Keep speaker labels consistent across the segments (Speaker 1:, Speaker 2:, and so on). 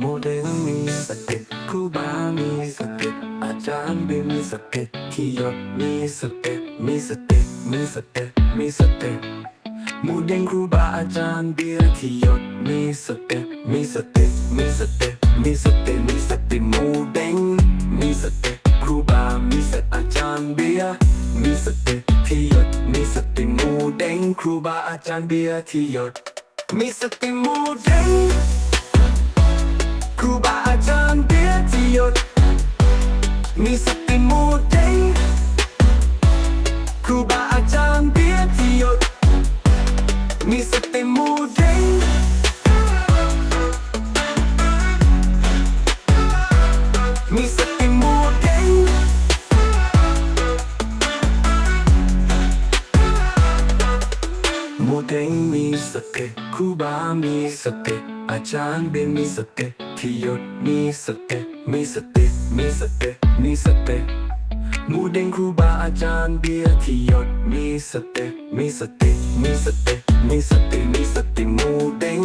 Speaker 1: โมเดลมีสติครูบามีสติอาจารย์เบนมีสติที่ยศมีสติมีสติมีสติมีสติหมูเด้งครูบาอาจารย์เบียร์ที่ยศมีสติมีสติมีสติมีสติมีสติหมูเด้งมีสติครูบา มีสติอาจารย์เบียร์มีสติที่ยศมีสติหมูเด้งครูบาอาจารย์เบียร์ที่ยศมีสติหมูเด้ง มูเด้งมีสติครูบามีสติอาจารย์เบนมีสติที่หยดมีสติมีสติมีสติมีสติหมูเด้งครูบาอาจารย์เบียร์ที่หยดมีสติมีสติมีสติมีสติมีสติหมูเด้ง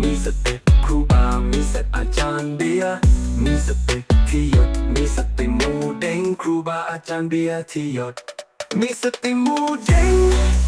Speaker 1: มีสติครูบามีสติอาจารย์เบียร์มีสติที่หยดมีสติหมูเด้งครูบาอาจารย์เบียร์ที่หยดมีสติหมูเด้ง